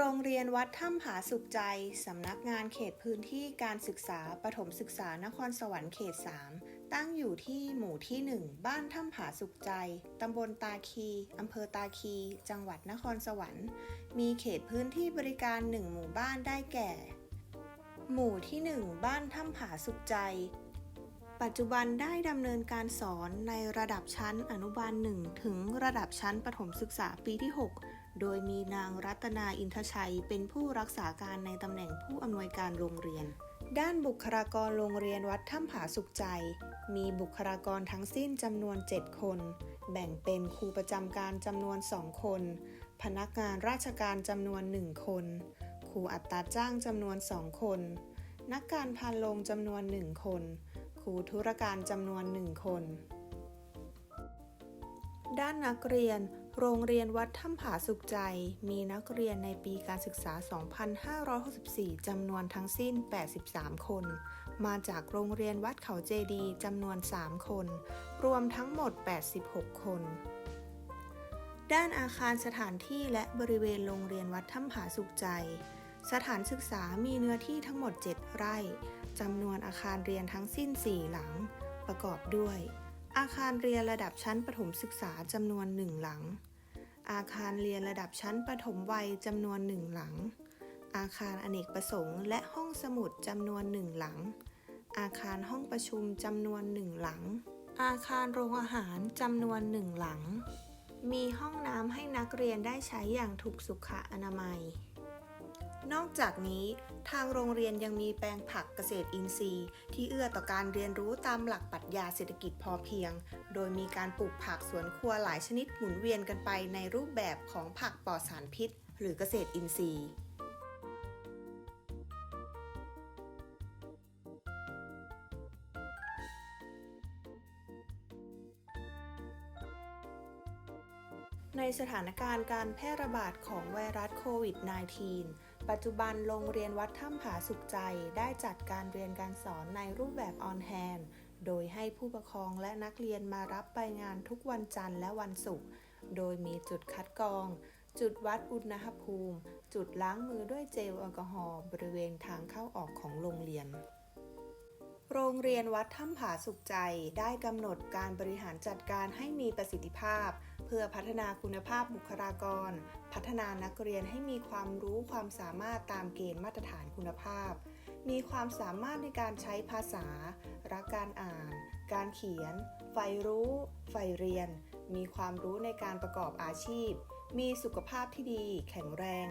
โรงเรียนวัดถ้ำผาสุขใจ สำนักงานเขตพื้นที่การศึกษาปฐมศึกษานครสวรรค์เขต 3 ตั้งอยู่ที่หมู่ที่ 1 บ้านถ้ำผาสุขใจ ตำบลตาคี อำเภอตาคี จังหวัดนครสวรรค์ มีเขตพื้นที่บริการ 1 หมู่บ้านได้แก่ หมู่ที่ 1 บ้านถ้ำผาสุขใจ ปัจจุบันได้ดำเนินการสอนในระดับชั้นอนุบาล 1 ถึงระดับชั้นประถมศึกษาปีที่ 6 โดยมีนางรัตนาอินทชัยเป็นผู้รักษาการในตำแหน่งผู้อำนวยการโรงเรียน ด้านบุคลากรโรงเรียนวัดถ้ำผาสุขใจ มีบุคลากรทั้งสิ้นจำนวน 7 คน แบ่งเป็นครูประจำการจำนวน 2 คน พนักงานราชการจำนวน 1 คน ครูอัตราจ้างจำนวน 2 คน นักการพานโรงจำนวน 1 คน ครูธุรการจำนวน 1 คนด้านนักเรียน โรงเรียนวัดถ้ำผาสุขใจ มีนักเรียนในปีการศึกษา 2564 จำนวนทั้งสิ้น 83 คน มาจากโรงเรียนวัดเขาเจดีจำนวน 3 คน รวมทั้งหมด 86 คน ด้านอาคารสถานที่และบริเวณโรงเรียนวัดถ้ำผาสุขใจ สถานศึกษามีเนื้อที่ทั้งหมด 7 ไร่ จำนวนอาคารเรียนทั้งสิ้น 4 หลัง ประกอบด้วย อาคารเรียนระดับชั้นประถมศึกษาจำนวน1หลัง อาคารเรียนระดับชั้นประถมวัยจำนวน1หลัง อาคารอเนกประสงค์ และห้องสมุดจำนวน1หลัง อาคารห้องประชุมจำนวน1หลัง อาคารโรงอาหารจำนวน1หลัง มีห้องน้ำให้นักเรียนได้ใช้อย่างถูกสุขอนามัย นอกจากนี้ทางโรงเรียนยังมีแปลงผักเกษตรอินทรีย์ ที่เอื้อต่อการเรียนรู้ตามหลักปรัชญาเศรษฐกิจพอเพียง โดยมีการปลูกผักสวนครัวหลายชนิดหมุนเวียนกันไปในรูปแบบของผักปลอดสารพิษ หรือเกษตรอินทรีย์ ในสถานการณ์การแพร่ระบาดของไวรัสโควิด -19 ปัจจุบันโรงเรียนวัดถ้ำผาสุขใจ ได้จัดการเรียนการสอนในรูปแบบออนแฮนโดยให้ผู้ปกครองและนักเรียนมารับไปงานทุกวันจันทร์และวันศุกร์ โดยมีจุดคัดกรอง จุดวัดอุณหภูมิ จุดล้างมือด้วยเจลแอลกอฮอล์บริเวณทางเข้าออกของโรงเรียนโรงเรียนวัดถ้ำผาสุขใจได้กำหนดการบริหารจัดการให้มีประสิทธิภาพ เพื่อพัฒนาคุณภาพบุคลากร พัฒนานักเรียนให้มีความรู้ความสามารถตามเกณฑ์มาตรฐานคุณภาพ มีความสามารถในการใช้ภาษา รักการอ่าน การเขียน ใฝ่รู้ ใฝ่เรียน มีความรู้ในการประกอบอาชีพ มีสุขภาพที่ดี แข็งแรง